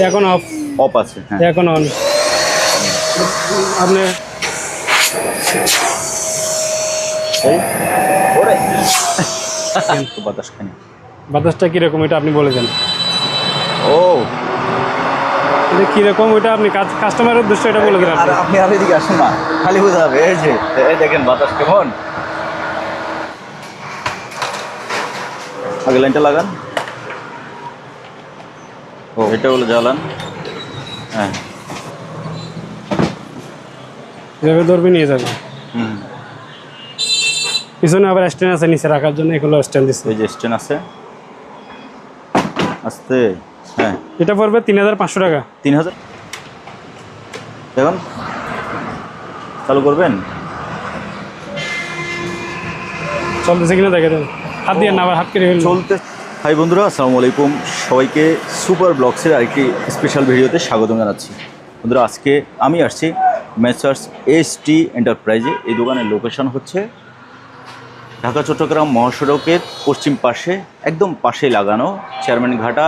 এখন of of আছে হ্যাঁ। এখন অন আপনি বাতাস খানি বাতাসটা কীরকম এটা আপনি বলে দেন। ও। এটা কীরকম ওইটা আপনি কাস্টমারের উদ্দেশ্য এটা বলে দেন আপনি। আপনি আর এদিকে আসুন না। খালি বোঝা যাবে এই যে এই দেখেন বাতাস কেমন। আগে লাইনটা লাগান। এটা হলো জ্বালান। হ্যাঁ। এভাবে ধরবে নিয়ে যাবে। হুম। পিছনে আবার স্ট্যান্ড আছে নিচে রাখার জন্য এগুলো স্ট্যান্ড দিচ্ছে এই যে স্ট্যান্ড আছে। আস্তে। হ্যাঁ। এটা পড়বে তিন হাজার পাঁচশো টাকা। তিন হাজার। দেখুন। চালু করবেন? চলতেছে কিনা দেখে দেন। হাত দিয়ে না আবার হাত কেটে চলতে হাই বন্ধুরা, আসসালামু আলাইকুম। সবাইকে সুপার ব্লগসের আরেকটি স্পেশাল ভিডিওতে স্বাগত জানাচ্ছি। বন্ধুরা, আজকে আমি আসছি মেসার্স এস টি এন্টারপ্রাইজে এই দোকানের লোকেশন হচ্ছে ঢাকা, চট্টগ্রাম মহাসড়কের পশ্চিম পাশে, একদম পাশে লাগানো চেয়ারম্যান ঘাটা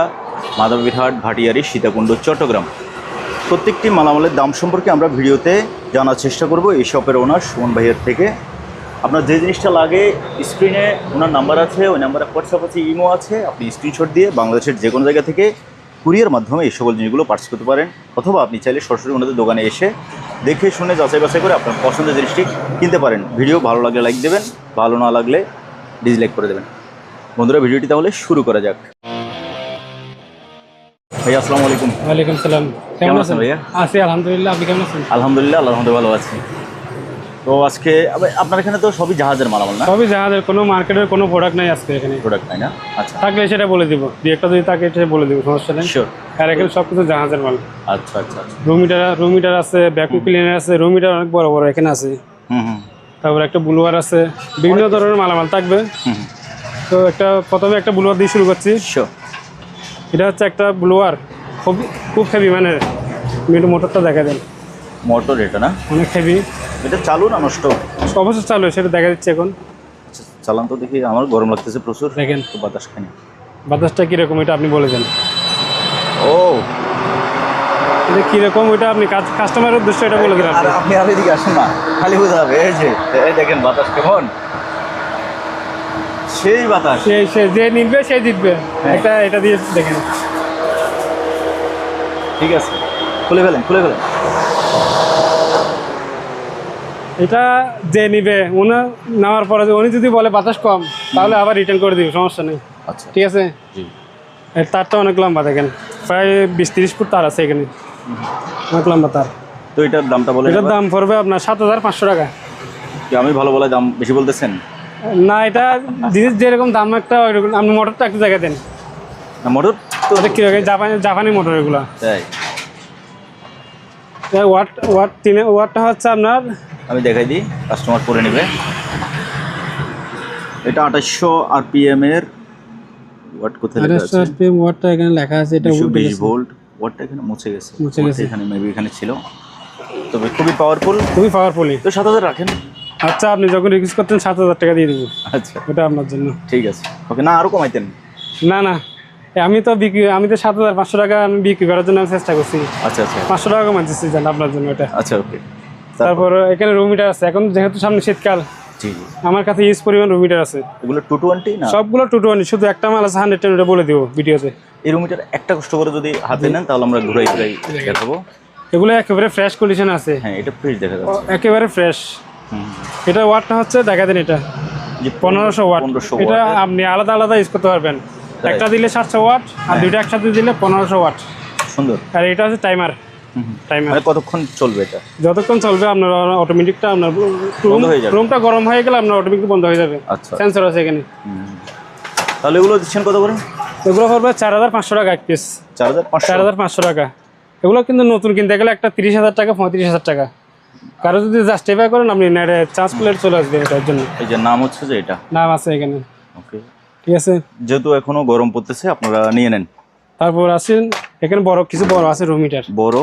মাধবীরহাট ভাটিয়ারি সীতাকুণ্ড চট্টগ্রাম। প্রত্যেকটি মালামালের দাম সম্পর্কে আমরা ভিডিওতে জানার চেষ্টা করব। এই শপের ওনার সুমন ভাইয়ের থেকে। আপনার যে জিনিসটা লাগে স্ক্রিনে ওনার নাম্বার আছে ওই নাম্বারে হোয়াটসঅ্যাপ আছে ইমো আছে আপনি স্ক্রিনশট দিয়ে বাংলাদেশের যে কোনো জায়গা থেকে কুরিয়ার মাধ্যমে এই সকল জিনিসগুলো পার্চেস করতে পারেন। অথবা আপনি চাইলে সরাসরি ওনাদের দোকানে এসে দেখে শুনে যাচাই বাছাই করে আপনার পছন্দের জিনিসটি কিনতে পারেন। ভিডিও ভালো লাগলে লাইক দেবেন ভালো না লাগলে ডিসলাইক করে দেবেন। বন্ধুরা ভিডিওটি তাহলে শুরু করা যাক। ভাই আসসালামু আলাইকুম। ওয়ালাইকুম সালাম। কেমন আছেন? ভাইয়া? আছি আলহামদুলিল্লাহ। আপনি কেমন আছেন? আলহামদুলিল্লাহ আল্লাহ ভালো আছি। তো আজকে আপনার এখানে তো সবই জাহাজের মালামাল না? সবই জাহাজের কোনো মার্কেটের কোনো প্রোডাক্ট নাই আজকে এখানে। প্রোডাক্ট তাই না? আচ্ছা। থাকলে সেটা বলে দিব। দুই একটা যদি থাকে সেটা বলে দিব সমস্যা নেই। শিওর আর এখানে সব কিছু জাহাজের মাল। আচ্ছা আচ্ছা আচ্ছা। রুমিটার রুমিটার আছে ব্যাকুম ক্লিনার আছে রুমিটার অনেক বড় বড় এখানে আছে। হুম হুম। তারপর একটা ব্লুয়ার আছে বিভিন্ন ধরনের মালামাল থাকবে। হুম তো একটা প্রথমে একটা ব্লুয়ার দিয়ে শুরু করছি। এটা হচ্ছে একটা ব্লুয়ার খুব খুব হেভি মানে মোটরটা দেখা দেন। মোটর এটা না? অনেক হেভি এটা চালু না নষ্ট? অবশ্যই চালু সেটা দেখা যাচ্ছে এখন। আচ্ছা, চালান তো দেখি আমার গরম লাগতেছে প্রচুর। দেখেন। তো বাতাস খানি বাতাসটা কীরকম এটা আপনি বলেছেন ও। এটা কীরকম ওইটা আপনি কাস্টমারের উদ্দেশ্য এটা বলে আপনি। আপনি। আর এদিকে আসুন না। খালি বোঝা যাবে এই যে এই দেখেন বাতাস কেমন। সেই বাতাস। সে সে যে নিবে সে জিতবে। হ্যাঁ। একটা এটা দিয়ে দেখেন। ঠিক আছে। খুলে ফেলেন খুলে ফেলেন। এটা যে নিবে উনি নেওয়ার পরে উনি যদি বলে বাতাস কম তাহলে আবার রিটার্ন করে দিবে সমস্যা নেই। আচ্ছা। ঠিক আছে? তারটা অনেক লম্বা দেখেন। প্রায় বিশ তিরিশ ফুট তার আছে এখানে। অনেক লম্বা তার। তো এটার দামটা বলে এটার দাম পড়বে আপনার সাত হাজার পাঁচশো টাকা। আমি ভালো বলে দাম বেশি বলতেছেন? না এটা জিনিস যেরকম দাম একটা ওইরকম আপনি মোটরটা একটা জায়গায় দেন। মোটর তো কি জাপানি জাপানি মোটর এগুলো। তাই। ওয়াট ওয়াট তিনে ওয়াটটা হচ্ছে আপনার আমি দেখাই দিই কাস্টমার করে নেবে। এটা আঠাশশো আরপিএম এর ওয়াট কোথায় লেখা আছে? ওয়াটটা এখানে লেখা আছে এটা বিশ ভোল্ট ওয়াটটা এখানে মুছে গেছে। মুছে গেছে। এখানে মেবি এখানে ছিল। তবে খুবই পাওয়ারফুল খুবই পাওয়ারফুলি তো সাত হাজার রাখেন। আচ্ছা আপনি যখন রিকোয়েস্ট করতেন সাত হাজার টাকা দিয়ে দেবো। আচ্ছা। ওটা আপনার জন্য। ঠিক আছে। ওকে না আরও কমাইতেন। না না। আমি তো বিক্রি আমি তো সাত হাজার পাঁচশো টাকা আমি বিক্রি করার জন্য আমি চেষ্টা করছি। আচ্ছা আচ্ছা। পাঁচশো টাকা কমাচ্ছি জান আপনার জন্য এটা আচ্ছা ওকে তারপর? এখানে রুমিটার আছে। এখন যেহেতু সামনে শীতকাল আমার কাছে ইউজ পরিমাণ রুমিটার আছে। এগুলো টু টোয়েন্টি না? সবগুলো টু টোয়েন্টি শুধু একটা মাল আছে হান্ড্রেড টেন বলে দিব ভিডিওতে। এই রুমিটার একটা কষ্ট করে যদি হাতে নেন তাহলে আমরা ঘুরাই ঘুরাই দেখাবো। এগুলো একেবারে ফ্রেশ কন্ডিশন আছে। হ্যাঁ এটা ফ্রিজ দেখা যাচ্ছে। একেবারে ফ্রেশ এটা ওয়াটটা হচ্ছে দেখা দেন এটা। যে পনেরোশো ওয়াট এটা আপনি আলাদা আলাদা ইউজ করতে পারবেন। একটা দিলে সাতশো ওয়াট আর হ্যাঁ। দুইটা একসাথে দিলে পনেরোশো ওয়াট সুন্দর। আর এটা হচ্ছে টাইমার। টাইমার মানে কতক্ষণ চলবে এটা? যতক্ষণ চলবে আপনার অটোমেটিকটা আপনার রুম। রুমটা গরম হয়ে গেলে আপনার অটোমেটিক বন্ধ হয়ে যাবে। আচ্ছা। সেন্সর আছে এখানে। তাহলে এগুলো দিচ্ছেন কত করে? এগুলো পড়বে চার হাজার পাঁচশো টাকা এক পিস চার হাজার চার হাজার পাঁচশো টাকা। এগুলো কিন্তু নতুন কিনতে গেলে একটা তিরিশ হাজার টাকা পঁয়ত্রিশ হাজার টাকা। কারও যদি জাস্টিফাই করেন আপনি নেটে চার্জ প্লেট চলে আসবে এটার জন্য। এই যে নাম হচ্ছে যে এটা? নাম আছে এখানে। ওকে ঠিক আছে? যেহেতু এখনও গরম পড়তেছে আপনারা নিয়ে নেন। তারপর আসেন এখানে বড় কিছু বড় আছে রুম হিটার বড়?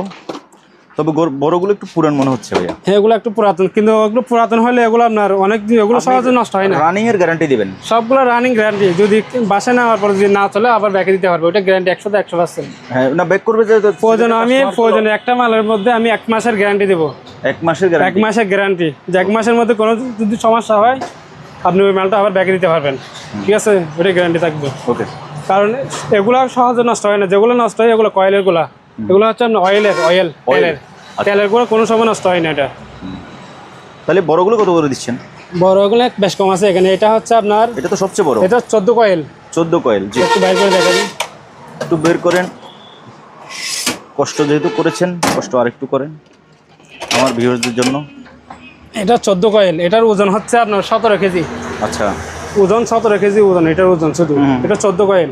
তবে বড়গুলো একটু পুরান মনে হচ্ছে ভাইয়া। হ্যাঁ এগুলো একটু পুরাতন কিন্তু ওগুলো পুরাতন হলে এগুলো আপনার অনেক দিন এগুলো সহজে নষ্ট হয় না। রানিং এর গ্যারান্টি দিবেন। সবগুলো রানিং গ্যারান্টি যদি বাসায় নেওয়ার পর যদি না চলে আবার ব্যাকে দিতে পারবে। ওটা গ্যারান্টি একশো তো একশো পার্সেন্ট হ্যাঁ না ব্যাক করবে যে প্রয়োজন আমি প্রয়োজনে একটা মালের মধ্যে আমি এক মাসের গ্যারান্টি দেবো। এক মাসের এক মাসের গ্যারান্টি যে এক মাসের মধ্যে কোনো যদি সমস্যা হয় আপনি ওই মালটা আবার ব্যাকে দিতে পারবেন। ঠিক আছে? ওটা গ্যারান্টি থাকবে। ওকে কারণ এগুলো সহজে নষ্ট হয় না। যেগুলো নষ্ট হয় এগুলো কয়েলেরগুলা। এগুলো হচ্ছে অয়েলের অয়েল তেলের। আচ্ছা। তেলেরগুলো কোনো সময় নষ্ট হয় না এটা। তাহলে বড়গুলো কত করে দিচ্ছেন? বড়গুলো বেশ কম আছে এখানে। এটা হচ্ছে আপনার এটা তো সবচেয়ে বড়। এটা চোদ্দ কয়েল। চোদ্দ কয়েল জি। একটু বাইর করে দেখাবি একটু বের করেন। কষ্ট যেহেতু করেছেন কষ্ট আরেকটু করেন আমার ভিউয়ারদের জন্য। এটা চোদ্দ কয়েল। এটার ওজন হচ্ছে আপনার সতেরো কেজি। আচ্ছা। ওজন সতেরো কেজি ওজন এটার ওজন শুধু। এটা চোদ্দ কয়েল।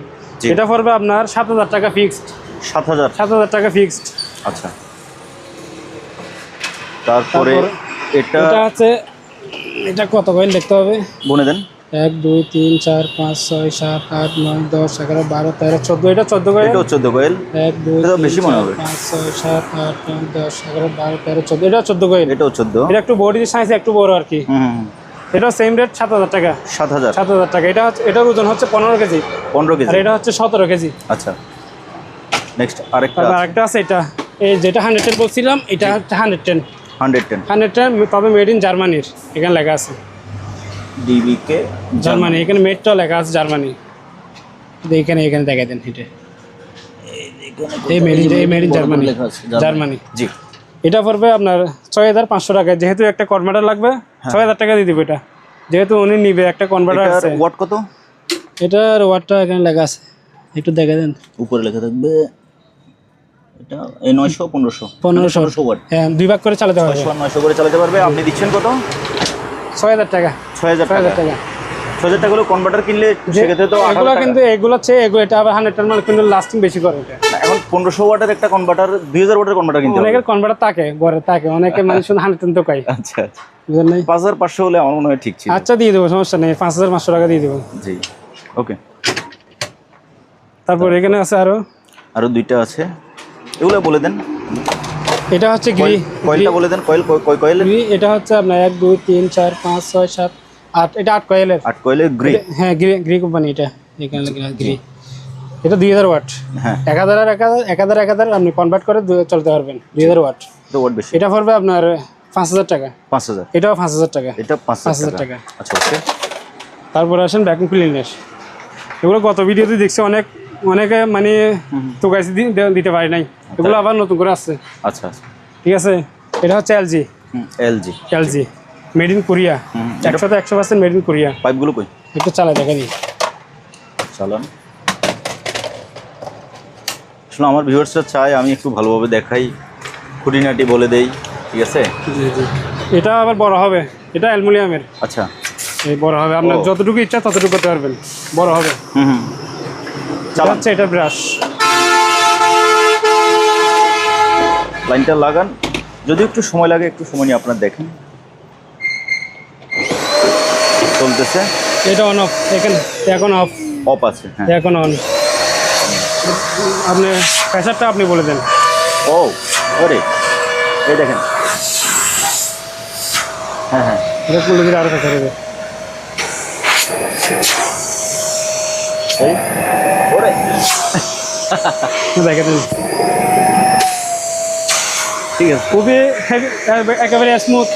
এটা পড়বে আপনার সাত হাজার টাকা ফিক্সড সাত হাজার। সাত হাজার টাকা ফিক্সড আচ্ছা। তারপরে এটা এটা হচ্ছে এটা কত কয়েল দেখতে হবে? বনে দেন। এক দুই তিন চার পাঁচ ছয় সাত আট নয় দশ এগারো বারো তেরো চোদ্দ। এটা চোদ্দ কয়েল? এটাও চোদ্দ কয়েল। এক দুই এটা বেশি মনে হবে। পাঁচ ছয় সাত আট নয় দশ এগারো বারো তেরো চোদ্দ। এটা চোদ্দ কয়েল। এটাও চোদ্দ। এটা একটু বডি সাইজ একটু বড় আর কি। হুম। এটা সেম রেট সাত হাজার টাকা। সাত হাজার। সাত হাজার টাকা। এটা হচ্ছে এটার ওজন হচ্ছে পনেরো কেজি। পনেরো আর কেজি এটা হচ্ছে সতেরো কেজি। আচ্ছা। নেক্সট আরেকটা আরেকটা আছে এটা। এই যেটা হান্ড্রেড টেন বলছিলাম এটা হচ্ছে hundred ten hundred ten hundred ten তবে মেড ইন জার্মানির এখানে লেখা আছে। ডিবিকে জার্মানি এখানে মেডটাও লেখা আছে জার্মানি তো এখানে এখানে দেখা দেন এটা। এই মেড ইন এই মেড ইন জার্মানি জার্মানি জি। এটা পড়বে আপনার ছয় হাজার পাঁচশো টাকা। যেহেতু একটা কনভার্টার লাগবে ছয় হাজার টাকা দিয়ে দিব এটা। যেহেতু উনি নিবে একটা কনভার্টার আছে। ওয়াট কত? এটার ওয়াটটা এখানে লেখা আছে। একটু দেখে দেন। উপরে লেখা থাকবে এটা এই নয়শো পনেরোশো। পনেরোশো। ওয়াট হ্যাঁ দুই ভাগ করে চালাতে পারবে নয়শো করে চালাতে পারবে আপনি দিচ্ছেন কত? ছয় হাজার টাকা। ছয় হাজার ছয় টাকা। হাজার টাকা হাজার টাকা কনভার্টার কিনলে সেক্ষেত্রে তো এগুলো কিন্তু এগুলো হচ্ছে এগুলো এটা আবার কিন্তু লাস্টিং বেশি করে এখন পনেরোশো ওয়াটের একটা কনভার্টার দুই হাজার ওয়াটের কনভার্টার কিনতে হবে। অনেকের কনভার্টার থাকে ঘরে থাকে অনেকে মানুষ হান্ড্রেড তো কাই আচ্ছা আচ্ছা। পাঁচ হাজার পাঁচশো হলে আমার মনে হয় ঠিক ছিল। আচ্ছা দিয়ে দেবো সমস্যা নেই পাঁচ হাজার পাঁচশো টাকা দিয়ে দেবো। জি ওকে। তারপর এখানে আছে আরও? আরও দুইটা আছে। এগুলো বলে দেন। এটা হচ্ছে গ্রি কয়েলটা বলে দেন কয়েল কয়- কয় কয়েলের? গ্রি এটা হচ্ছে আপনার এক দুই তিন চার পাঁচ ছয় সাত আট এটা আট কয়েলের। আট কয়েলের গ্রি হ্যাঁ গ্রি গ্রি কোম্পানি এটা। এখানে গ্রি এটা দুই হাজার ওয়াট। হ্যাঁ। এক হাজার আর এক হাজার এক হাজার আপনি কনভার্ট করে চলতে পারবেন। দুই হাজার ওয়াট। এটা ওয়াট বেশি। এটা পড়বে আপনার পাঁচ হাজার টাকা। পাঁচ হাজার। এটাও পাঁচ হাজার টাকা। এটা পাঁচ হাজার টাকা। আচ্ছা ওকে। তারপরে আসেন ভ্যাকুম ক্লিনার এগুলো গত ভিডিওতে দেখছি অনেক অনেকে মানে তোকাইছি দিতে পারি নাই। এগুলো আবার নতুন করে আসছে। আচ্ছা আচ্ছা। ঠিক আছে? এটা হচ্ছে LG LG LG made in Korea hmm, একশো তো একশো পার্সেন্ট মেড ইন কোরিয়া পাইপগুলো কই? একটু চালাই দেখা দিই। চালান। আসলে আমার ভিউয়ার্সরা চায় আমি একটু ভালোভাবে দেখাই খুঁটিনাটি বলে দেই ঠিক আছে? এটা আবার বড় হবে। এটা অ্যালুমিনিয়ামের। আচ্ছা। এই বড় হবে। আপনার যতটুকু ইচ্ছা ততটুকু করতে পারবেন। বড় হবে। হুম হচ্ছে এটা ব্রাশ লাইনটা লাগান। যদি একটু সময় লাগে একটু সময় নিয়ে আপনার দেখেন। চলতেছে? এটা অন অফ এখানে এখন অফ অফ আছে হ্যাঁ। এখন অন আপনি প্রেশারটা আপনি বলে দেন। ও ওরে এই দেখেন। হ্যাঁ হ্যাঁ। এটা আরও প্রেশার হবে। ওরে। দেখে দিন ঠিক আছে। খুবই একেবারে স্মুথ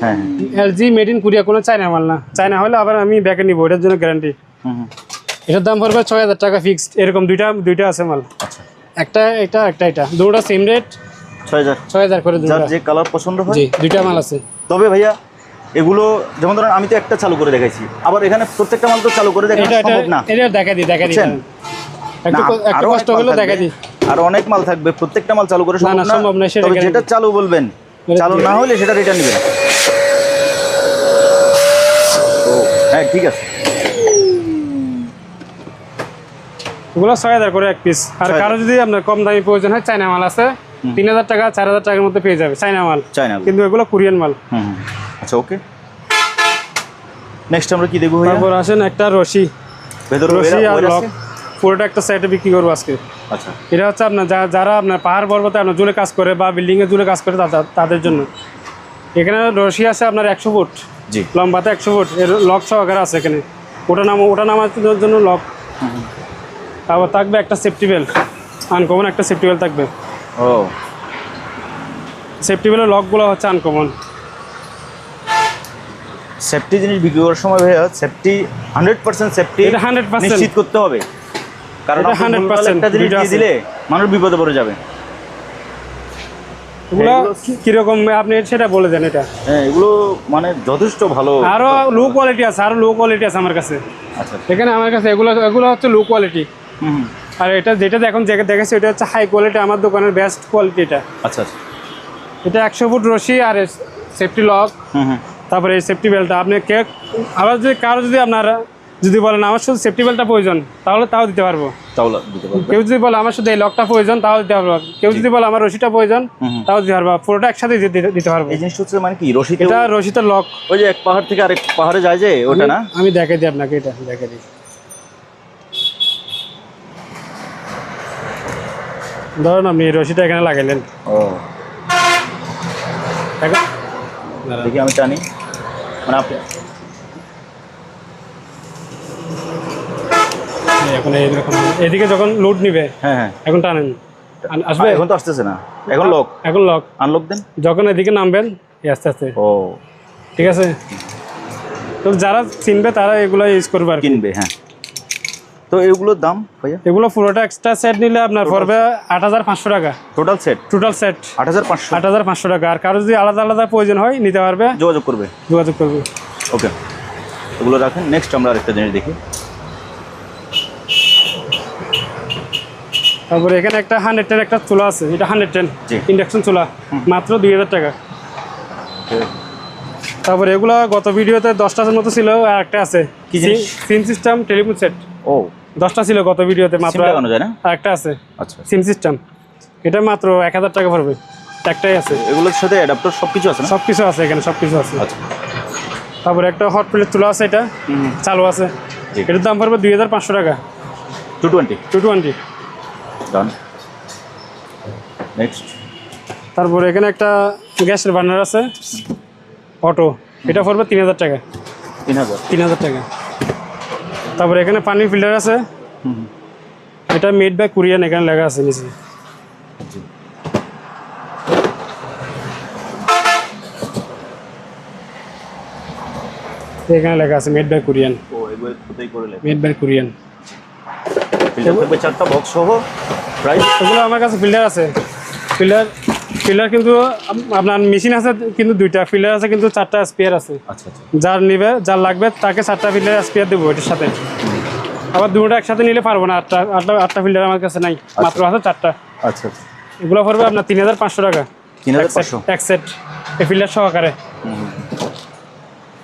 হ্যাঁ এলজি মেড ইন কোরিয়া কোনো চায়না মাল না। চায়না হলে আবার আমি ব্যাকে নিবো এটার জন্য গ্যারান্টি এটার দাম পড়বে ছয় হাজার টাকা ফিক্সড এরকম দুইটা দুইটা আছে মাল। আচ্ছা। একটা এটা একটা এটা। দুটোটা সেম রেট ছয় হাজার। ছয় হাজার করে দুটো যে কালার পছন্দ হয়। জি দুইটা মাল আছে। তবে ভাইয়া এগুলো যেমন ধরেন আমি তো একটা চালু করে দেখাইছি। আবার এখানে প্রত্যেকটা মাল তো চালু করে সম্ভব না। এটা দেখা দিই দেখা দিই। একটু কষ্ট হলেও দেখা। দিই। আরও অনেক মাল থাকবে। প্রত্যেকটা মাল চালু করে সম্ভব না, তবে যেটা চালু বলবেন চালু না হলে সেটা রিটার্ন নেবেন তো হ্যাঁ ঠিক আছে। এগুলো ছয় হাজার করে এক পিস আর কারও যদি আপনার কম দামি প্রয়োজন হয় চায়না মাল আছে। তিন হাজার টাকা চার হাজার টাকার মধ্যে পেয়ে যাবে চায়না মাল। চাই না কিন্তু এগুলো কোরিয়ান মাল। আচ্ছা ওকে। নেক্সট আমরা কি দেখব তারপর আসেন একটা রশি। ভেতরে রশি আর লক। পুরোটা একটা সাইডে বিক্রি করব আজকে। আচ্ছা। এটা হচ্ছে আপনার যারা আপনার পাহাড় পর্বতে আপনার জুলে কাজ করে বা বিল্ডিংয়ে জুলে কাজ করে তাদের জন্য। এখানে রশি আছে আপনার একশো ফুট। জি। লম্বাতে একশো ফুট। এর লক সহকারে আছে এখানে। ওটা নাম ওটা নামার জন্য লক তারপর থাকবে একটা সেফটি বেল্ট আনকমন একটা সেফটি বেল্ট থাকবে। ও। সেফটি বেল্টের লকগুলো হচ্ছে আনকমন সেফটি জিনিস বিক্রি করার সময় ভাইয়া সেফটি হান্ড্রেড পার্সেন্ট সেফটি এটা 100% নিশ্চিত করতে হবে। কারণ 100% ভুলভাল একটা জিনিস দিয়ে দিলে মানুষ বিপদে পড়ে যাবে। এগুলো কীরকম? আপনি সেটা বলে দেন এটা। হ্যাঁ এগুলো মানে যথেষ্ট ভালো। লো কোয়ালিটি আছে লো কোয়ালিটি আছে আমার কাছে। আচ্ছা। এখানে আমার কাছে এগুলো এগুলো হচ্ছে লো কোয়ালিটি হুম। আর এটা যেটা এখন দেখেছি এটা হচ্ছে হাই কোয়ালিটি আমার দোকানের বেস্ট কোয়ালিটি এটা। আচ্ছা আচ্ছা। এটা একশো ফুট রশি আর সেফটি লক তারপরে এই সেফটি বেল্টটা আপনি কে আবার যদি কারও যদি আপনারা যদি বলেন আমার শুধু সেফটি বেল্টটা প্রয়োজন তাহলে তাও দিতে পারব। তাহলে দিতে পারবে? কেউ যদি বলে আমার শুধু এই লকটা প্রয়োজন তাও দিতে পারব। কেউ যদি বলে আমার রশিটা প্রয়োজন। তাও দিতে পারব। পুরোটা একসাথে দিতে পারব। এই জিনিসটা হচ্ছে মানে কি রশিতে এটা রশিটার লক। ওই যে এক পাহাড় থেকে আরেক পাহাড়ে যায় যে ওটা না? আমি দেখে দিই আপনাকে এটা দেখে দিই। ধরুন আপনি রশিটা এখানে লাগাইলেন। ও। দেখি আমি টানি। মানে আপনি এখন এইরকম এদিকে যখন লোড নিবে হ্যাঁ হ্যাঁ। এখন টানেন। আসবে? এখন তো আসতেছে না। এখন লক এখন লক আনলক দেন? যখন এদিকে নামবেন আস্তে আস্তে। ও। ঠিক আছে? তো যারা চিনবে তারা এগুলো ইউজ করবে আর কিনবে হ্যাঁ। তো এগুলোর দাম ভাইয়া? এগুলো পুরোটা এক্সট্রা সেট নিলে আপনার পড়বে আট হাজার পাঁচশো টাকা। টোটাল সেট টোটাল সেট আট হাজার পাঁচশো। আট হাজার পাঁচশো টাকা। আর কারও যদি আলাদা আলাদা প্রয়োজন হয় নিতে পারবে। যোগাযোগ করবে? যোগাযোগ করবে। ওকে। এগুলো রাখেন। নেক্সট আমরা আরেকটা জিনিস দেখি। তারপরে এখানে একটা হান্ড্রেড টেন একটা চুলা আছে। এটা হান্ড্রেড টেন। ইন্ডাকশন চুলা মাত্র দুই হাজার টাকা। তারপরে এগুলো গত ভিডিওতে দশটার মতো ছিল আর একটা আছে। সিম সিস্টেম টেলিফোন সেট ও। দশটা ছিল গত ভিডিওতে মাত্র আর একটা আছে। আচ্ছা। সিম সিস্টেম এটা মাত্র এক হাজার টাকা পড়বে। একটাই আছে। এগুলোর সাথে অ্যাডাপ্টার সব কিছু আছে সব কিছু আছে এখানে সব কিছু আছে। আচ্ছা। তারপরে একটা হট প্লেট চুলা আছে এটা। চালু আছে। এটার দাম পড়বে দুই হাজার পাঁচশো টাকা। Two twenty two twenty done next তারপরে এখানে একটা গ্যাসের বার্নার আছে। অটো। এটা পড়বে তিন হাজার টাকা। তিন হাজার। তিন হাজার টাকা। তারপরে এখানে পানির ফিল্টার আছে। হুম এটা মেড বাই কুরিয়ান এখানে লেখা আছে নিচে। এখানে লেখা আছে made by Korean. Made by Korean. Filter থাকবে চারটা বক্স সহ প্রাইস এগুলো আমার কাছে ফিল্টার আছে। ফিল্টার ফিল্টার কিন্তু আপনার মেশিন আছে কিন্তু দুইটা ফিল্টার আছে কিন্তু চারটা স্পেয়ার আছে। আচ্ছা আচ্ছা। যার নিবে যার লাগবে তাকে চারটা ফিল্টার স্পেয়ার দেবো এটার সাথে। আবার দুটো একসাথে নিলে পারব না আটটা আটটা আটটা ফিল্টার আমার কাছে নাই মাত্র আছে চারটা। আচ্ছা আচ্ছা। এগুলো পড়বে আপনার তিন হাজার পাঁচশো টাকা। এক সেট এই ফিল্টার সহকারে।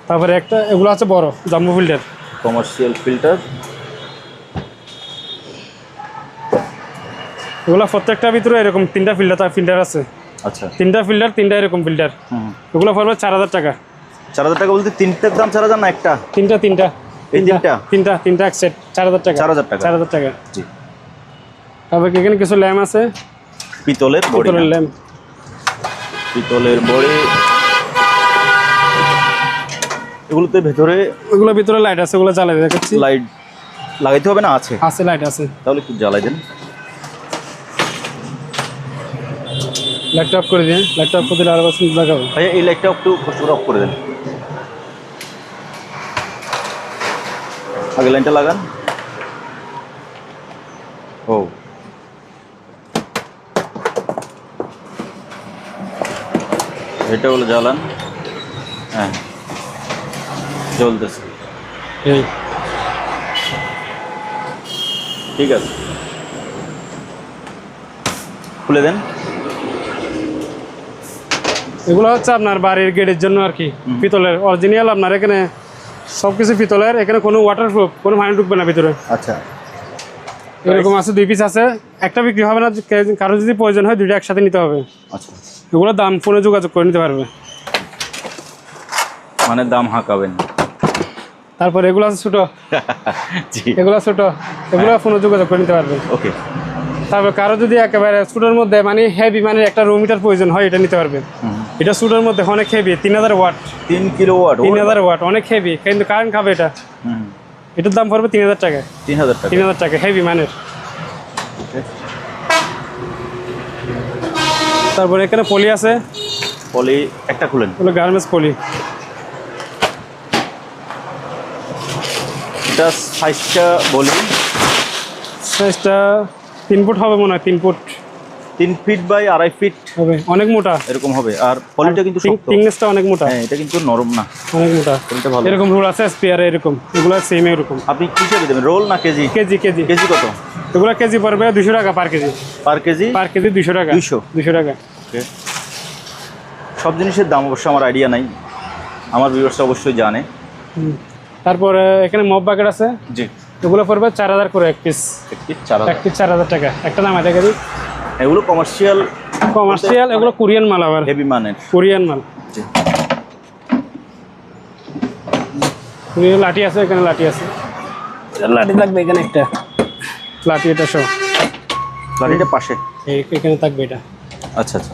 তারপরে একটা এগুলো আছে বড় জম্বো ফিল্টার কমার্শিয়াল ফিল্টার এগুলো প্রত্যেকটা ভিতরে এরকম তিনটা ফিল্টার ফিল্টার আছে। আচ্ছা। তিনটা ফিল্টার তিনটা এরকম ফিল্টার হুম এগুলো পড়বে চার হাজার টাকা। চার হাজার টাকা বলতে তিনটের দাম চার হাজার না একটা? তিনটা তিনটা। এই তিনটা? তিনটা? তিনটা এক সেট চার হাজার টাকা। 4,000 টাকা। চার হাজার টাকা। জি। তারপরে এখানে কিছু ল্যাম্প আছে? পিতলের বড়ি। পিতলের ল্যাম্প পিতলের বড়ি। এগুলোতে ভেতরে ওগুলো ভিতরে লাইট আছে ওগুলো জ্বালাই দেখাচ্ছি। লাইট লাগাইতে হবে না? আছে। আছে লাইট আছে। তাহলে একটু জ্বালাই দেন। লাইটটা অফ করে দিন লাইটটা অফ করে দিলে আরও সুন্দর দেখাবে ভাইয়া এই লাইটটা একটু করে অফ করে দেন। আগে লাইনটা লাগান। ও। এটা হলো জ্বালান। হ্যাঁ। জ্বলতেছে। এই। ঠিক আছে। খুলে দেন। এগুলো হচ্ছে আপনার বাড়ির গেটের জন্য আর কি পিতলের। অরিজিনাল আপনার এখানে সব কিছু পিতলের এখানে কোনো ওয়াটারপ্রুফ কোনো পানি ঢুকবে না ভিতরে। আচ্ছা। এরকম আছে দুই পিস আছে একটা বিক্রি হবে না কারও যদি প্রয়োজন হয় দুইটা একসাথে নিতে হবে। আচ্ছা। এগুলো দাম ফোনে যোগাযোগ করে নিতে পারবে। মানে দাম হাঁকাবেন। তারপর এগুলো আছে ছোটো। এগুলো ছোটো এগুলো ফোনে যোগাযোগ করে নিতে পারবে। ওকে। তারপর কারও যদি একেবারে ছোটোর মধ্যে মানে হেভি মানে একটা রুম মিটার প্রয়োজন হয় এটা নিতে পারবে। এটা ছোটোর মধ্যে অনেক হেভি তিন হাজার ওয়াট তিন কিলো ওয়াট তিন হাজার ওয়াট অনেক হেভি কিন্তু কারেন্ট খাবে এটা। এটার দাম পড়বে তিন হাজার টাকা। তিন হাজার টাকা। তিন হাজার টাকা হেভি মানের। তারপরে এখানে পলি আছে। পলি একটা খুলেন। ওগুলো গার্মেন্টস পলি এটা সাইজটা বলি সাইজটা তিন ফুট হবে মনে হয় তিন ফুট। তিন ফিট বাই আড়াই ফিট হবে। অনেক মোটা। এরকম হবে। আর পলিটা কিন্তু শক্ত। থিকনেসটা অনেক মোটা। হ্যাঁ এটা কিন্তু নরম না। অনেক মোটা। পলিটা ভালো। এরকম রুল আছে স্পেয়ারে এরকম। এগুলো সেম এরকম। আপনি কি হিসেবে দেবেন? রোল না কেজি? KG KG. কেজি কত? এগুলো কেজি পড়বে দুশো টাকা per KG. Per KG? Per KG দুশো টাকা। 200 দুশো টাকা। সব জিনিসের দাম অবশ্য আমার আইডিয়া নাই। আমার ভিউয়ার্স অবশ্যই জানে। তারপরে এখানে মব বাকেট আছে। জি। এগুলো পড়বে চার হাজার করে এক পিস একটি চার এক পিস চার হাজার টাকা। একটা নাম দিই। এগুলো কমার্শিয়াল কমার্শিয়াল এগুলো কোরিয়ান মাল আবার। হেভি মানের। কোরিয়ান মাল। লাঠি আছে এখানে লাঠি আছে। লাঠি থাকবে এখানে একটা। লাঠি এটা সহ গাড়িটা পাশে। এখানে থাকবে এটা। আচ্ছা আচ্ছা।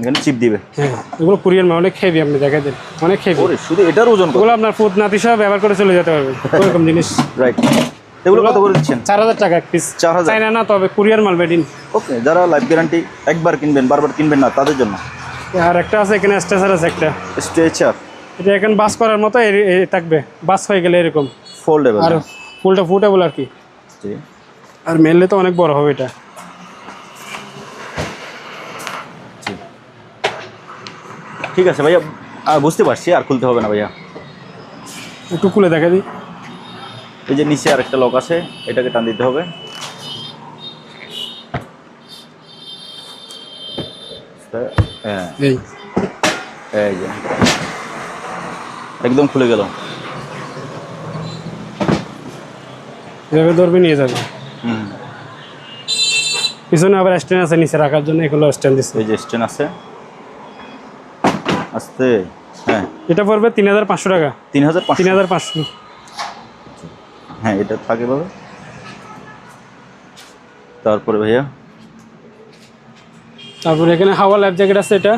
এখানে চিপ দিবে। হ্যাঁ এগুলো কোরিয়ান মাল অনেক হেভি আপনি দেখা দেন। অনেক হেভি ওরে শুধু এটার ওজন এগুলো আপনার ফুড নাতি সহ ব্যবহার করে চলে যেতে পারবে। ওরকম জিনিস। রাইট এগুলো কত করে দিচ্ছেন? চার হাজার টাকা এক পিস 4000 চাইনা না তবে কোরিয়ার মাল বেডিন ওকে যারা লাইফ গ্যারান্টি একবার কিনবেন বারবার কিনবেন না তাদের জন্য। আর একটা আছে এখানে স্ট্রেচার আছে একটা। স্ট্রেচার এটা এখন বাস করার মতো থাকবে। বাস হয়ে গেলে এরকম। ফোল্ডেবল আর ফুলটা ফুটেবল আর কি। জি। আর মেললে তো অনেক বড় হবে এটা। ঠিক আছে ভাইয়া বুঝতে পারছি আর খুলতে হবে না ভাইয়া। একটু খুলে দেখা দিই। এই যে নিচে আরেকটা লক আছে এটাকে টান দিতে হবে। হ্যাঁ। এই। এই যে। একদম খুলে গেল। এভাবে ধরবে নিয়ে যাবে। হুম। পিছনে আবার স্ট্যান্ড আছে নিচে রাখার জন্য এগুলো স্ট্যান্ড দিচ্ছে এই যে স্টেন আছে। আস্তে। হ্যাঁ। এটা পড়বে তিন হাজার পাঁচশো টাকা। তিন হাজার তিন হাজার পাঁচশো। হ্যাঁ এটা থাকে ভাবে তারপরে ভাইয়া? তারপরে এখানে হাওয়া লাইফ জ্যাকেট আছে এটা।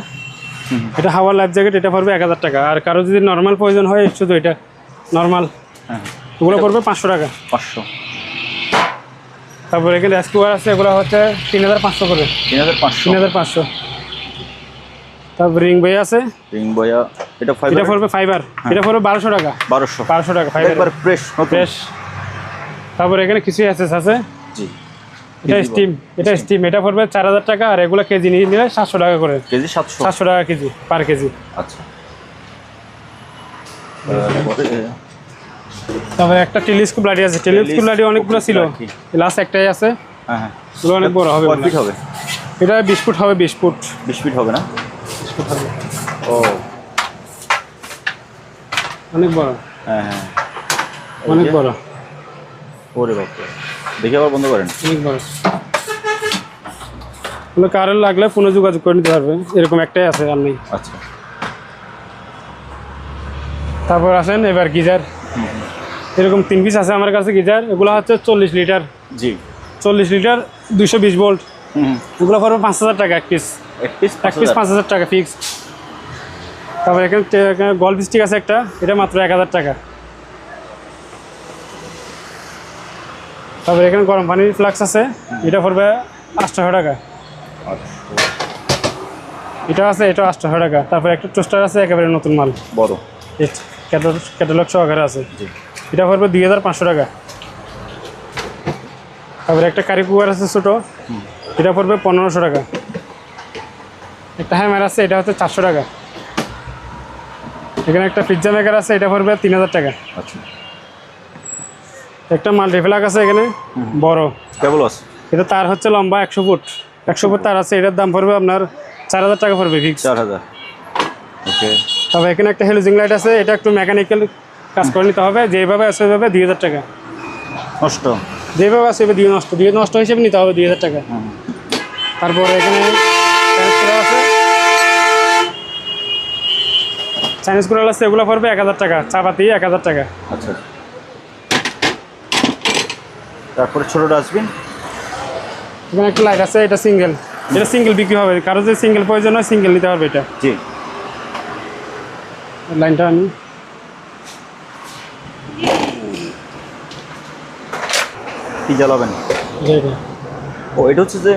এটা হাওয়া লাইফ জ্যাকেট এটা পড়বে এক হাজার টাকা। আর কারও যদি নর্মাল প্রয়োজন হয় শুধু এটা। নর্মাল হ্যাঁ। ওগুলো পড়বে পাঁচশো টাকা। পাঁচশো। তারপরে এখানে রেস্কিউয়ার আছে এগুলো হচ্ছে তিন হাজার পাঁচশো করে। তিন হাজার পাঁচশো। তিন হাজার পাঁচশো। তারপর রিং বই আছে। রিং বয়া এটা এটা পড়বে ফাইবার এটা পড়বে বারোশো টাকা। বারোশো। বারোশো টাকা ফাইবার ফ্রেশ ফ্রেশ তারপর এখানে কিছু অ্যাসেস আছে। জি। এটা স্টিম এটা স্টিম এটা পড়বে চার হাজার টাকা আর এগুলো কেজি নিয়ে নিলে সাতশো টাকা করে। কেজি সাতশো। সাতশো টাকা কেজি পার কেজি। আচ্ছা। তারপরে একটা টেলিস্কোপ লাইট আছে। টেলিস্কোপ লাইট অনেকগুলো ছিল। লাস্ট একটাই আছে। হ্যাঁ হ্যাঁ। এগুলো অনেক বড় হবে ফিট হবে? এটা বিশ ফুট হবে বিশ ফুট। বিশ ফিট হবে না? ফুট হবে। ও। অনেক বড়। হ্যাঁ হ্যাঁ। অনেক বড়। ওরে বাপরে দেখে আবার বন্ধ করেন। অনেক বড় কারেন্ট লাগলে ফোনে যোগাযোগ করে নিতে পারবে এরকম একটাই আছে আর নেই। আচ্ছা। তারপর আসেন এবার গিজার। এরকম তিন পিস আছে আমার কাছে গিজার। এগুলো হচ্ছে চল্লিশ লিটার। জি। চল্লিশ লিটার দুশো বিশ ভোল্ট। এগুলো পড়বে পাঁচ হাজার টাকা এক পিস এক পিস এক পিস পাঁচ হাজার টাকা ফিক্স তারপর এখানে গল্ফ স্টিক আছে একটা। এটা মাত্র এক হাজার টাকা। তারপর এখানে গরম পানির ফ্লাক্স আছে। এটা পড়বে আটশো টাকা। এটা আছে এটা আটশো টাকা। তারপর একটা টোস্টার আছে একেবারে নতুন মাল। বড়। ক্যাটালগ সহকারে আছে। এটা পড়বে দুই হাজার পাঁচশো টাকা। তারপরে একটা কারি কুকার আছে ছোটো। এটা পড়বে পনেরোশো টাকা। একটা হ্যামার আছে এটা হচ্ছে চারশো টাকা। এখানে একটা পিৎজা মেকার আছে এটা পড়বে তিন হাজার টাকা। আচ্ছা। একটা মাল্টিপ্লাক আছে এখানে বড়। কেবল আছে এটা তার হচ্ছে লম্বা একশো ফুট। একশো ফুট তার আছে এটার দাম পড়বে আপনার চার হাজার টাকা পড়বে ফিক্স চার হাজার। ওকে তবে এখানে একটা হেলজিং লাইট আছে এটা একটু মেকানিক্যাল কাজ করে নিতে হবে যেভাবে আছে ওইভাবে দুই হাজার টাকা। নষ্ট। যেভাবে আছে দিয়ে নষ্ট দিয়ে নষ্ট হিসেবে নিতে হবে দুই হাজার টাকা। তারপরে এখানে আছে। চাইনিজ কুলার আছে এগুলো পড়বে এক হাজার টাকা চাপাতি এক হাজার টাকা। আচ্ছা। তারপরে ছোট ডাস্টবিন। এখানে একটা লাইট আছে এটা সিঙ্গেল। এটা সিঙ্গেল বিক্রি হবে। কারও যদি সিঙ্গেল প্রয়োজন হয় সিঙ্গেল নিতে পারবে এটা। জি। লাইনটা আমি। কি জ্বালাবেন? ও এটা হচ্ছে যে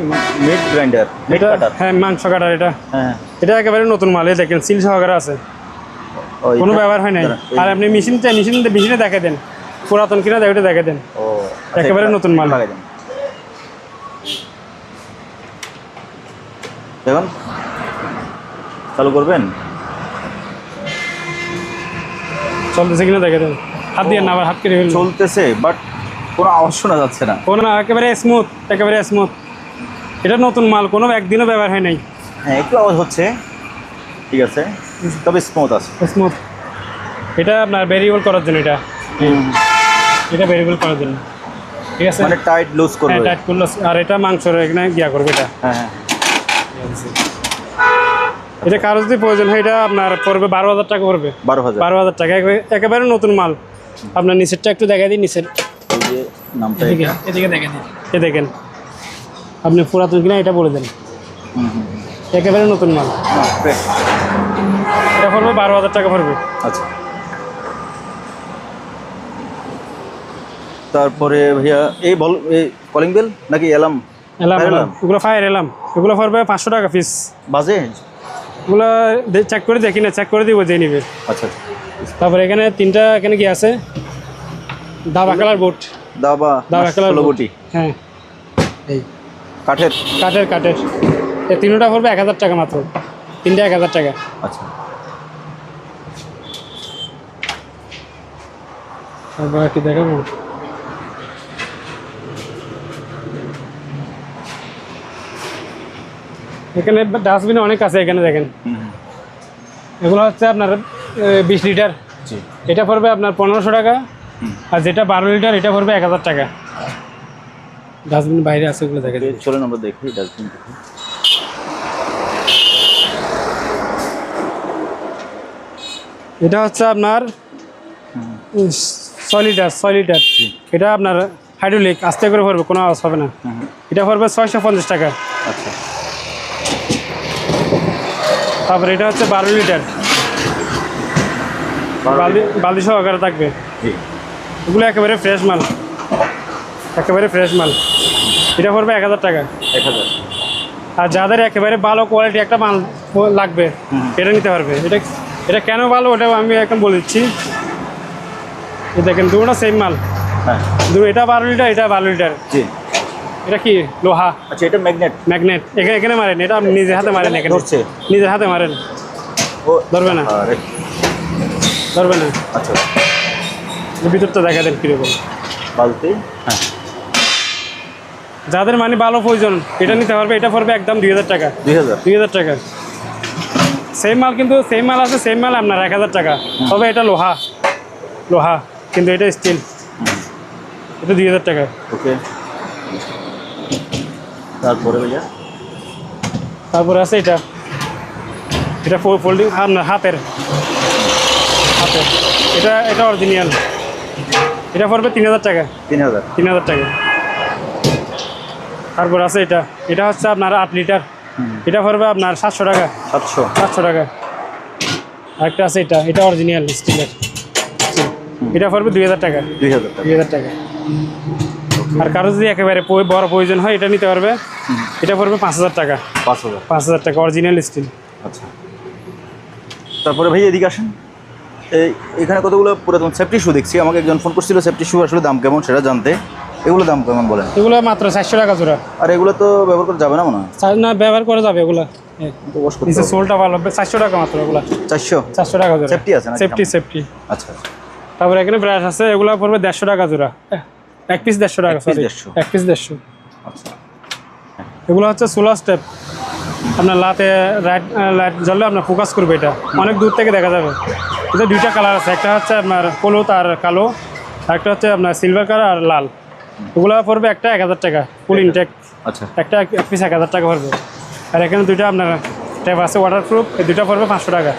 মিট গ্রাইন্ডার মিট কাটার। হ্যাঁ মাংস কাটার এটা। হ্যাঁ এটা একেবারে নতুন মাল এই দেখেন সিল সহকারে আছে। কোনো ব্যবহার হয় নাই। আর আপনি মেশিন মেশিন মেশিনে দেখে দেন। পুরাতন কিনা ওটা দেখে দেন। ও আচ্ছা, একেবারে নতুন মাল। লাগাই দেন। দেখুন চালু করবেন? চলতেছে কিনা দেখে দেন। হাত দিয়ে না আবার হাত কেটে ফেলবেন চলতেছে বাট কোনো আওয়াজ শোনা যাচ্ছে না। কোনো না একেবারে স্মুথ একেবারে স্মুথ এটা নতুন মাল কোনো একদিনও ব্যবহার হয় নাই। হ্যাঁ একটু আওয়াজ হচ্ছে। ঠিক আছে তবে স্মুথ আছে। স্মুথ এটা আপনার ভেরিয়েবল করার জন্য এটা। এটা ভেরিয়েবল করার জন্য ঠিক আছে? মানে টাইট লুজ করবে। হ্যাঁ টাইট করল আর এটা মাংসর এখানে গিয়া করবে এটা। হ্যাঁ হ্যাঁ। এটা কারও যদি প্রয়োজন হয় এটা আপনার পড়বে বারো হাজার টাকা পড়বে। বারো হাজার। বারো হাজার টাকা। একেবারে- নতুন মাল। আপনার নিচেরটা একটু দেখাই দিন নিচের। এই যে নামটা এদিকে এটা। এদিকে দেখেন। এ দেখেন। আপনি পুরাতন কিনা এটা বলে দেন। একেবারে নতুন মাল। এটা পড়বে বারো হাজার টাকা পড়বে। আচ্ছা। তারপরে ভাইয়া এই বল এই কলিং বেল নাকি এলাম এলাম? এগুলো ফায়ার এলাম এগুলো পড়বে পাঁচশো টাকা পিস বাজে? এগুলো চেক করে দেখি না চেক করে দিব যে নিবে। আচ্ছা আচ্ছা। তারপরে এখানে তিনটা এখানে কি আছে? দাবা কালার বোট দাবা দাবা কালার ষোলো বটি। হ্যাঁ। এই। কাঠের? কাঠের কাঠের। এই তিনটা পড়বে এক হাজার টাকা মাত্র। তিনটা এক হাজার টাকা। আচ্ছা। তারপর কি দেখাবো? এখানে ডাস্টবিন অনেক আছে এখানে দেখেন। এগুলো হচ্ছে আপনার বিশ লিটার। এটা পড়বে আপনার পনেরোশো টাকা আর যেটা বারো লিটার এটা পড়বে এক হাজার টাকা। ডাস্টবিন বাইরে আছে ওগুলো দেখেন। চলুন আমরা দেখি ডাস্টবিন এটা হচ্ছে আপনার ছয় লিটার ছয় লিটার। এটা আপনার হাইড্রোলিক আস্তে করে পড়বে কোনো আওয়াজ হবে না। এটা পড়বে ছয়শো পঞ্চাশ টাকা। আচ্ছা। তারপরে এটা হচ্ছে বারো লিটার। বালদি বালদি সহকারে থাকবে। এগুলো একেবারে ফ্রেশ মাল। একেবারে ফ্রেশ মাল। এটা পড়বে এক হাজার টাকা। এক হাজার। আর যাদের একেবারে ভালো কোয়ালিটি একটা মাল লাগবে। এটা নিতে পারবে। এটা এটা কেন ভালো ওটা আমি এখন বলে দিচ্ছি। দেখেন দুটো সেম মাল। হ্যাঁ। দু এটা বারো লিটার এটা বারো লিটার। জি। এটা কি? লোহা? আচ্ছা এটা ম্যাগনেট ম্যাগনেট এখানে এখানে মারেন এটা আপনি নিজের হাতে মারেন এখানে। ধরছে। নিজের হাতে মারেন। ও ধরবে না। আরে, ধরবে না। আচ্ছা। ভিতরটা দেখা দেন কীরকম। বালতি? হ্যাঁ। যাদের মানে ভালো প্রয়োজন এটা নিতে পারবে এটা পড়বে একদম দুই হাজার টাকা। দুই হাজার? দুই হাজার টাকা। সেম মাল কিন্তু সেম মাল আছে সেম মাল আপনার এক হাজার টাকা। তবে এটা লোহা। লোহা। কিন্তু এটা স্টিল এটা দুই হাজার টাকা। ওকে তারপরে ভাইয়া? তারপরে আছে এটা। এটা ফোল্ডিং আপনার হাতের। হাতের। এটা এটা অরিজিনাল এটা পড়বে তিন হাজার টাকা। তিন হাজার। তিন হাজার টাকা। তারপর আছে এটা। এটা হচ্ছে আপনার আট লিটার। এটা পড়বে আপনার সাতশো টাকা। সাতশো। সাতশো টাকা। আরেকটা আছে এটা। এটা অরিজিনাল স্টিলের। এটা পড়বে দুই হাজার টাকা। দুই হাজার টাকা। দুই হাজার টাকা। আর কারও যদি একেবারে বড় প্রয়োজন হয় এটা নিতে পারবে। এটা পড়বে পাঁচ হাজার টাকা। পাঁচ হাজার? পাঁচ হাজার টাকা অরিজিনাল স্টিল আচ্ছা। তারপরে ভাই এদিকে আসেন। এই এখানে কতগুলো পুরাতন সেফটি শু দেখছি। আমাকে একজন ফোন করছিল সেফটি শু আসলে দাম কেমন সেটা জানতে। এগুলো দাম কেমন বলেন? এগুলো মাত্র চারশো টাকা জোড়া। আর এগুলো তো ব্যবহার করা যাবে না মনে হয়? না ব্যবহার করা যাবে এগুলো। নিচে। সোলটা ভালো চারশো টাকা মাত্র এগুলো। চারশো? চারশো টাকা জোড়া। Safety আছে সেফটি সেফটি আচ্ছা আচ্ছা। তারপরে এখানে ব্রাশ আছে এগুলো পড়বে দেড়শো টাকা জোড়া। এক পিস দেড়শো টাকা সরি এক পিস দেড়শো। আচ্ছা। এগুলো হচ্ছে সোলার স্টেপ। আপনার লাতে রাইট লাইট জ্বললে আপনার ফোকাস করবে এটা। অনেক দূর থেকে দেখা যাবে। এটা দুইটা কালার আছে। একটা হচ্ছে আপনার হলুদ আর কালো আর একটা হচ্ছে আপনার সিলভার কালার আর লাল। ওগুলো পড়বে একটা এক হাজার টাকা ফুল ইনটেক আচ্ছা। একটা এক পিস এক হাজার টাকা পড়বে। আর এখানে দুইটা আপনার ট্যাপ আছে ওয়াটারপ্রুফ এই দুইটা পড়বে পাঁচশো টাকা।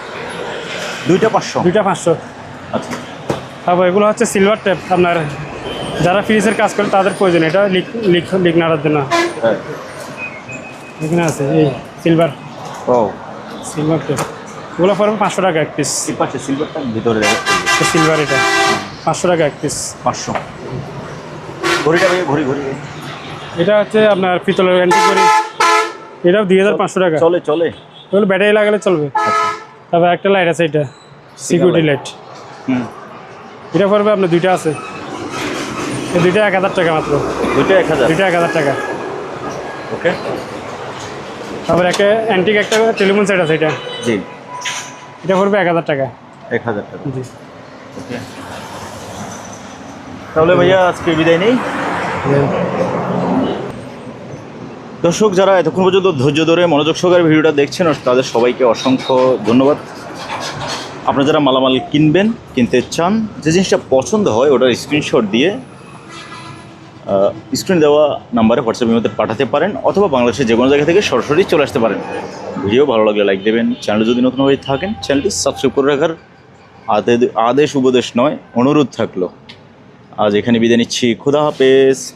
দুইটা পাঁচশো? দুইটা পাঁচশো। আচ্ছা। তারপর এগুলো হচ্ছে সিলভার ট্যাপ আপনার যারা ফ্রিজের কাজ করে তাদের প্রয়োজন এটা লিক লিক লিক নাড়ার জন্য। হ্যাঁ। এখানে আছে এই সিলভার ও। সিলভার ট্যাপ এগুলো পড়বে পাঁচশো টাকা এক পিস সিলভারটা ভিতরে সিলভার এটা। পাঁচশো টাকা এক পিস পাঁচশো। ঘড়িটা ঘড়ি ঘড়ি। এটা হচ্ছে আপনার পিতলের অ্যান্টি করি এটাও দুই হাজার পাঁচশো টাকা। চলে চলে। এগুলো ব্যাটারি লাগালে চলবে। তারপর একটা লাইট আছে এটা। সিকিউরিটি লাইট হুম। এটা পড়বে আপনার দুইটা আছে। দুইটা এক হাজার টাকা মাত্র। দুইটা এক হাজার? দুইটা এক হাজার টাকা। ওকে। তারপর একটা অ্যান্টিক একটা টেলিফোন সেট আছে এটা। জি। এটা পড়বে এক হাজার টাকা। এক হাজার টাকা। জি। ওকে। তাহলে ভাইয়া আজকে বিদায় নেই। দর্শক যারা এতক্ষণ পর্যন্ত ধৈর্য ধরে মনোযোগ সহকারে ভিডিওটা দেখছেন তাদের সবাইকে অসংখ্য ধন্যবাদ। আপনারা যারা মালামাল কিনবেন কিনতে চান যে জিনিসটা পছন্দ হয় ওটার স্ক্রিনশট দিয়ে স্ক্রিন দেওয়া নাম্বারে হোয়াটসঅ্যাপ মধ্যে পাঠাতে পারেন অথবা বাংলাদেশের যে কোনো জায়গা থেকে সরাসরি চলে আসতে পারেন। ভিডিও ভালো লাগলে লাইক দেবেন। চ্যানেল যদি নতুন হয়ে থাকেন চ্যানেলটি সাবস্ক্রাইব করে রাখার আদে- আদেশ, উপদেশ নয়, অনুরোধ থাকল। আজ এখানে বিদায় নিচ্ছি। খুদা হাফেজ।